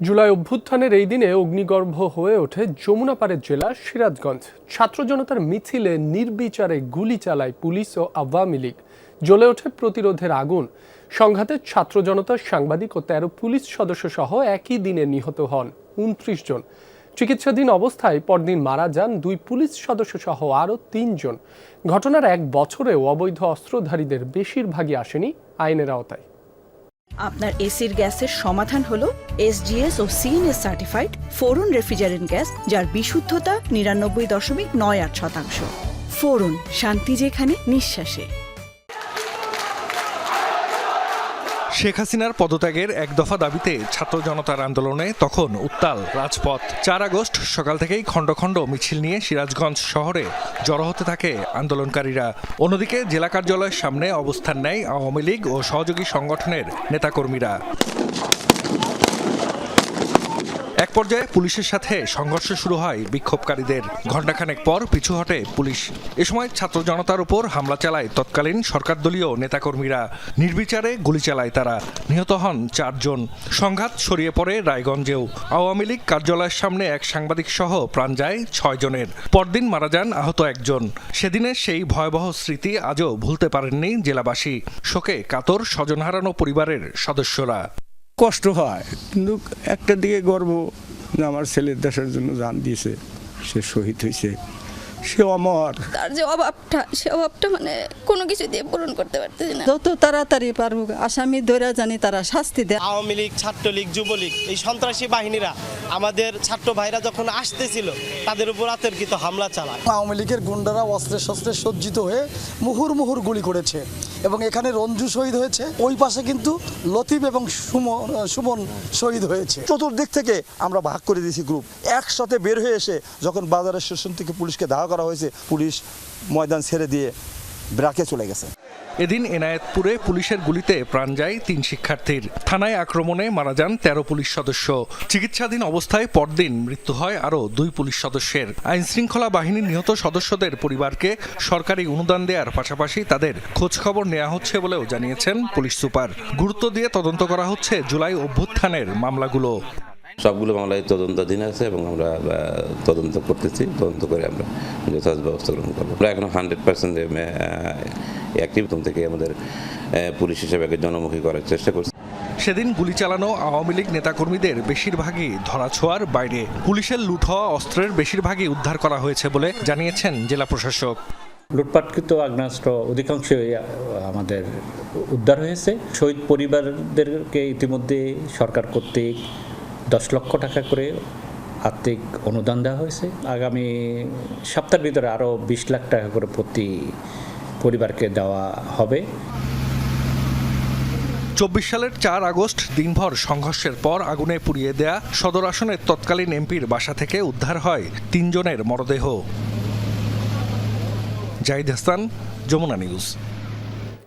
জুলাই অভ্যুত্থানের এই দিনে অগ্নিগর্ভ হয়ে ওঠে যমুনা পাড়ের জেলা সিরাজগঞ্জ। ছাত্র জনতার মিছিলে নির্বিচারে গুলি চালায় পুলিশ ও আওয়ামী লীগ। জ্বলে ওঠে প্রতিরোধের আগুন। সংঘাতে ছাত্র জনতার সাংবাদিক ও তেরো পুলিশ সদস্য সহ একই দিনে নিহত হন উনত্রিশ জন। চিকিৎসাধীন অবস্থায় পরদিন মারা যান দুই পুলিশ সদস্য সহ আরও তিনজন ঘটনার এক বছরেও অবৈধ অস্ত্রধারীদের বেশিরভাগই আসেনি আইনের আওতায়। আপনার এসির গ্যাসের সমাধান হলো এসজিএস ও CNS certified freon refrigerant gas, যার বিশুদ্ধতা নিরানব্বই দশমিক নয় আট শতাংশ। ফোরন, শান্তি যেখানে, নিঃশ্বাসে। শেখ হাসিনার পদত্যাগের এক দফা দাবিতে ছাত্র জনতার আন্দোলনে তখন উত্তাল রাজপথ। চার আগস্ট সকাল থেকেই খণ্ড খণ্ড মিছিল নিয়ে সিরাজগঞ্জ শহরে জড়ো হতে থাকে আন্দোলনকারীরা। অন্যদিকে জেলা কার্যালয়ের সামনে অবস্থান নেয় আওয়ামী লীগ ও সহযোগী সংগঠনের নেতাকর্মীরা এক পর্যায়ে পুলিশের সাথে সংঘর্ষ শুরু হয় বিক্ষোভকারীদের। ঘণ্টাখানেক পর পিছু হটে পুলিশ। এ সময় ছাত্র জনতার উপর হামলা চালায় তৎকালীন সরকারদলীয় নেতাকর্মীরা। নির্বিচারে গুলি চালায় তারা। নিহত হন চারজন। সংঘাত ছড়িয়ে পড়ে রায়গঞ্জেও। আওয়ামী লীগ কার্যালয়ের সামনে এক সাংবাদিক সহ প্রাণ যায় ছয় জনের পরদিন মারা যান আহত একজন। সেদিনের সেই ভয়াবহ স্মৃতি আজও ভুলতে পারেননি জেলাবাসী। শোকে কাতর স্বজন হারানো পরিবারের সদস্যরা। কষ্ট হয়, কিন্তু একটা দিকে গর্ব আমার ছেলের দেশের জন্য জান দিয়েছে সে শহীদ হয়েছে। সে অমর। তার যে অভাবটা সে অভাবটা মানে কোনো কিছু দিয়ে পূরণ করতে পারতেছি না। যত তাড়াতাড়ি পারুক আসামি ধরে জানি তারা শাস্তি দেয়। আওয়ামী লীগ ছাত্রলীগ যুবলীগ এই সন্ত্রাসী বাহিনীরা আমাদের ছাত্র ভাইরা যখন আসতেছিল তাদের উপর আতর্কিত হামলা চালায়। আওয়ামী লীগের গুন্ডারা অস্ত্রে শস্ত্রে সজ্জিত হয়ে মুহুর মুহুর গুলি করেছে। এবং এখানে রঞ্জু শহীদ হয়েছে। ওই পাশে কিন্তু লতিফ এবং সুমন সুমন শহীদ হয়েছে। চতুর্দিক থেকে আমরা ভাগ করে দিয়েছি গ্রুপ একসাথে বের হয়ে এসে যখন বাজারের স্টেশন থেকে পুলিশকে দাওয়া করা হয়েছে, পুলিশ ময়দান ছেড়ে দিয়ে ব্রাকে চলে গেছে। এদিন এনায়েতপুরে পুলিশের গুলিতে প্রাণ যায় তিন শিক্ষার্থীর। থানায় আক্রমণে মারা যান তেরো পুলিশ সদস্য। চিকিৎসাধীন অবস্থায় পরদিন মৃত্যু হয় আরও দুই পুলিশ সদস্যের। আইন শৃঙ্খলা বাহিনীর নিহত সদস্যদের পরিবারকে সরকারি অনুদান দেওয়ার পাশাপাশি তাদের খোঁজখবর নেওয়া হচ্ছে বলেও জানিয়েছেন পুলিশ সুপার। গুরুত্ব দিয়ে তদন্ত করা হচ্ছে জুলাই অভ্যুত্থানের মামলাগুলো। সবগুলো মামলায় তদন্তাধীন আছে এবং আমরা তদন্ত করতেছি। তদন্ত করে আমরা যথাযথ ব্যবস্থা গ্রহণ করব। আমরা এখন হান্ড্রেড পার্সেন্ট অ্যাক্টিভ থেকে আমাদের পুলিশ হিসেবে জনমুখী করার চেষ্টা করছি। সেদিন গুলি চালানো আওয়ামী লীগ নেতাকর্মীদের বেশিরভাগই ধরাছোঁয়ার বাইরে। পুলিশের লুট হওয়া অস্ত্রের বেশিরভাগই উদ্ধার করা হয়েছে বলে জানিয়েছেন জেলা প্রশাসক। লুটপাটকৃত আগ্নেয়াস্ত্র অধিকাংশই আমাদের উদ্ধার হয়েছে। শহীদ পরিবারদেরকে ইতিমধ্যে সরকার কর্তৃক দশ লক্ষ টাকা করে আর্থিক অনুদান দেওয়া হয়েছে। আগামী সপ্তাহের ভিতরে আরও বিশ লাখ টাকা করে প্রতি পরিবারকে দেওয়া হবে। চব্বিশ সালের চার আগস্ট দিনভর সংঘর্ষের পর আগুনে পুড়িয়ে দেয়া সদর আসনের তৎকালীন এমপির বাসা থেকে উদ্ধার হয় তিনজনের মরদেহ। জাহিদ হাসান, যমুনা নিউজ।